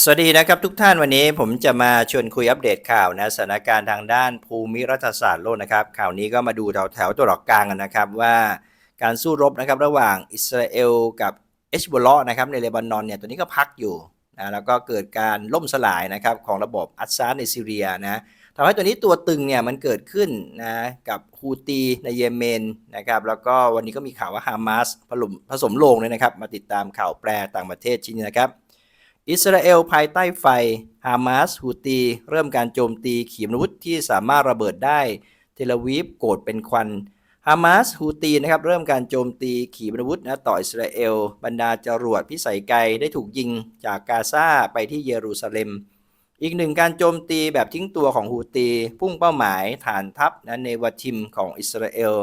สวัสดีนะครับทุกท่านวันนี้ผมจะมาชวนคุยอัปเดตข่าวนะสถานการณ์ทางด้านภูมิรัฐศาสตร์โลกนะครับข่าวนี้ก็มาดูแถวแถวๆตัวหลอกกลางกันนะครับว่าการสู้รบนะครับระหว่างอิสราเอลกับเอชบุลนะครับในเลบานอนเนี่ยตัวนี้ก็พักอยู่นะแล้วก็เกิดการล่มสลายนะครับของระบบอัสซาดในซีเรียนะทำให้ตัวนี้ตัวตึงเนี่ยมันเกิดขึ้นนะกับฮูตีในเยเมนนะครับแล้วก็วันนี้ก็มีข่าวว่าฮามาสผสมผสมโลงเลยนะครับมาติดตามข่าวแปรต่างประเทศชิ้นนี้นะครับ อิสราเอลภายใต้ไฟ ฮามาสฮูตี เริ่มการโจมตีขีปนาวุธที่สามารถระเบิดได้ เทลวีฟโกรธเป็นควัน ฮามาสฮูตีนะครับเริ่มการโจมตีขีปนาวุธนะต่ออิสราเอล บรรดาจรวดพิสัยไกลได้ถูกยิงจากกาซาไปที่เยรูซาเล็ม อีกหนึ่งการโจมตีแบบทิ้งตัวของฮูตี พุ่งเป้าหมายฐานทัพนะเนวาทิมของอิสราเอล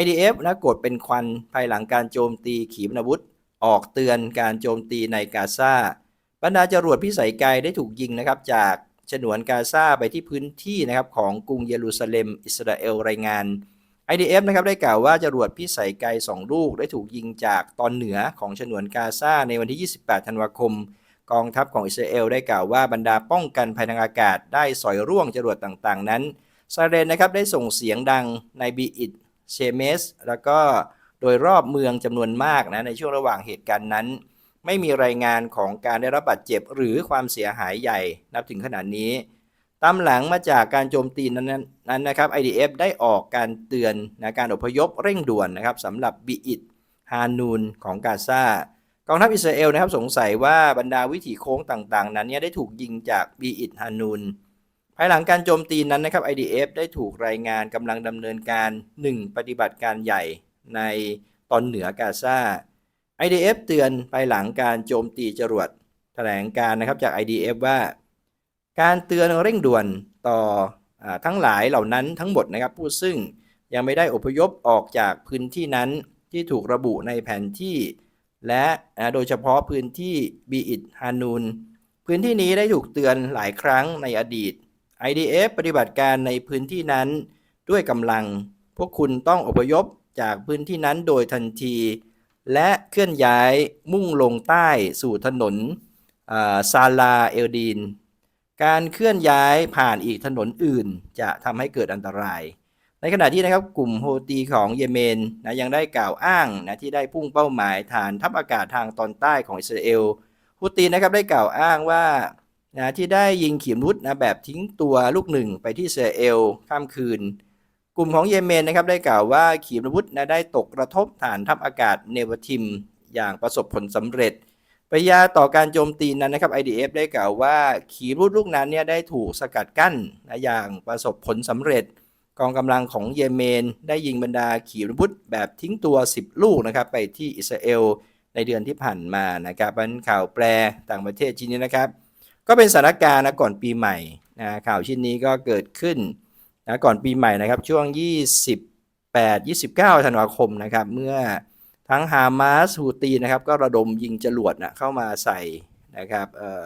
IDF นะโกรธเป็นควันภายหลังการโจมตีขีปนาวุธ ออกเตือนการโจมตีในกาซา บรรดาจรวดพิสัยไกลได้ถูกยิงนะครับจากฉนวนกาซาไปที่พื้นที่นะครับของกรุงเยรูซาเล็ม อิสราเอลรายงาน IDF นะครับได้กล่าวว่าจรวดพิสัยไกล2ลูกได้ถูกยิงจากตอนเหนือของฉนวนกาซาในวันที่ 28 ธันวาคม กองทัพของอิสราเอลได้กล่าวว่าบรรดาป้องกันภัยทางอากาศได้สอยร่วงจรวดต่างๆ นั้นซาเรนนะครับได้ส่งเสียงดังในบีอิดเชเมส แล้วก็โดยรอบเมืองจำนวนมากนะในช่วงระหว่างเหตุการณ์นั้น ไม่มีรายงานของการได้รับบาดเจ็บหรือความเสียหายใหญ่นับถึงขนาดนี้ ตามหลังมาจากการโจมตีนั้นนั้นนะครับ IDF ได้ออกการเตือนนะการอพยพเร่งด่วนนะครับสำหรับบีอิดฮานูนของกาซากองทัพอิสราเอลนะครับสงสัยว่าบรรดาวิถีโค้งต่างๆ นั้นเนี่ยได้ถูกยิงจากบีอิดฮานูนภายหลังการโจมตีนั้นนะครับ IDF ได้ถูกรายงานกำลังดำเนินการ 1 ปฏิบัติการใหญ่ในตอนเหนือกาซา IDF เตือนภายหลังการโจมตีจรวดแถลงการนะครับจาก IDF ว่า การเตือนเร่งด่วนต่ออทั้งหลายเหล่านั้นทั้งหมดนะครับผู้ซึ่งยังไม่ได้อพยพออกจากพื้นที่นั้นที่ถูกระบุในแผนที่ และโดยเฉพาะพื้นที่บีอิดฮานูนพื้นที่นี้ได้ถูกเตือนหลายครั้งในอดีต IDF ปฏิบัติการในพื้นที่นั้นด้วยกำลัง พวกคุณต้องอพยพจากพื้นที่นั้นโดยทันที และเคลื่อนย้ายมุ่งลงใต้สู่ถนนซาลาเอลดีน การเคลื่อนย้ายผ่านอีกถนนอื่น จะทำให้เกิดอันตราย ในขณะที่นะครับกลุ่มโฮตีของเยเมนนะยังได้กล่าวอ้างนะที่ได้พุ่งเป้าหมายฐานทัพอากาศทางตอนใต้ของอิสราเอลฮุตีนะครับได้กล่าวอ้างว่านะที่ได้ยิงขีปนาวุธนะแบบทิ้งตัวลูกหนึ่งไปที่อิสราเอลข้ามคืน กลุ่มของเยเมนนะครับได้กล่าวว่าขีปนาวุธนะได้ตกกระทบฐานทัพอากาศเนวทิม อย่างประสบผลสำเร็จปยาต่อการโจมตีนั้นนะครับ IDF ได้กล่าวว่าขีปนาวุธลูกนั้นเนี่ยได้ถูกสกัดกั้นนะอย่างประสบผลสำเร็จ กองกำลังของเยเมน ได้ยิงบรรดาขีปนาวุธแบบทิ้งตัว 10 ลูกนะครับไปที่อิสราเอลในเดือนที่ผ่านมานะครับเป็นข่าวแปลต่างประเทศชิ้นนี้นะครับ ก็เป็นสถานการณ์นะก่อนปีใหม่นะข่าวชิ้นนี้ก็เกิดขึ้น นะก่อนปีใหม่นะครับช่วง 28 29 ธันวาคมนะครับเมื่อทั้งฮามาสฮูตีนะครับก็ระดมยิงจรวดนะเข้ามาใส่นะครับเออ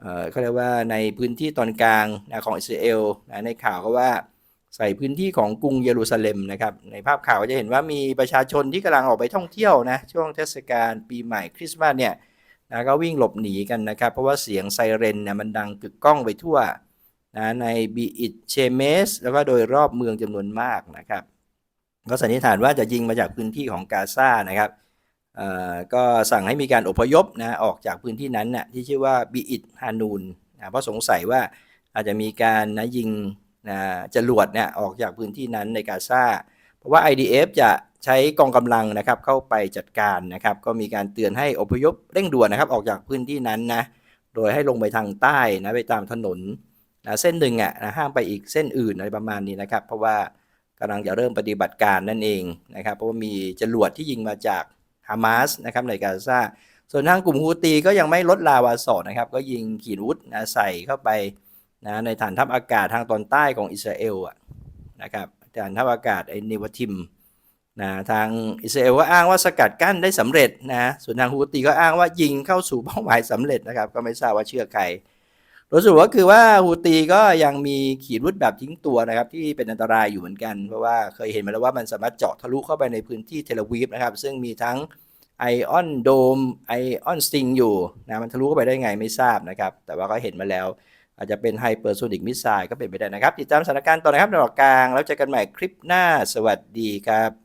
เออเขาเรียกว่าในพื้นที่ตอนกลางนะของอิสราเอลนะในข่าวก็ว่าใส่พื้นที่ของกรุงเยรูซาเล็มนะครับในภาพข่าวจะเห็นว่ามีประชาชนที่กำลังออกไปท่องเที่ยวนะช่วงเทศกาลปีใหม่คริสต์มาสเนี่ยนะก็วิ่งหลบหนีกันนะครับ เพราะว่าเสียงไซเรนเนี่ยมันดังกึกก้องไปทั่ว นะในบีอิดเชเมสแล้วก็โดยรอบเมืองจำนวนมากนะครับก็สันนิษฐานว่าจะยิงมาจากพื้นที่ของกาซานะครับก็สั่งให้มีการอพยพนะออกจากพื้นที่นั้นนะ่ะที่ชื่อว่าบีอิดฮานูนนะเพราะสงสัยว่าอาจจะมีการนะยิงนะจรวดเนี่ยออกจากพื้นที่นั้นในกาซาเพราะว่า IDF จะใช้กองกำลังนะครับเข้าไปจัดการนะครับก็มีการเตือนให้อพยพเร่งด่วนนะครับออกจากพื้นที่นั้นนะโดยให้ลงไปทางใต้นะไปตามถนน นะเส้นหนึ่งอะนะห้ามไปอีกเส้นอื่นอะไรประมาณนี้นะครับ เพราะว่ากำลังจะเริ่มปฏิบัติการนั่นเองนะครับ เพราะว่ามีจรวดที่ยิงมาจากฮามาสนะครับในกาซาส่วนทางกลุ่มฮูตีก็ยังไม่ลดลาวาสอดนะครับ ก็ยิงขีดวุธนะใส่เข้าไปนะในฐานทัพอากาศทางตอนใต้ของอิสราเอลอะนะครับฐานทัพอากาศไอ้นิวทิมนะทางอิสราเอลก็อ้างว่าสกัดกั้นได้สำเร็จนะส่วนทางฮูตีก็อ้างว่ายิงเข้าสู่เป้าหมายสำเร็จนะครับ ก็ไม่ทราบว่าเชื่อใคร โดยสรุปก็คือว่าฮูตีก็ยังมีขีดรุดแบบทิ้งตัวนะครับ ที่เป็นอันตรายอยู่เหมือนกัน เพราะว่าเคยเห็นมาแล้วว่ามันสามารถเจาะทะลุเข้าไปในพื้นที่เทลวีฟนะครับ ซึ่งมีทั้งไอออนโดมไอออนสติงอยู่นะมันทะลุเข้าไปได้ไงไม่ทราบนะครับ แต่ว่าก็เห็นมาแล้ว อาจจะเป็นไฮเปอร์โซนิกมิสไซล์ก็เป็นไปได้นะครับ ติดตามสถานการณ์ต่อนะครับในระดับกลาง แล้วเจอกันใหม่คลิปหน้าสวัสดีครับ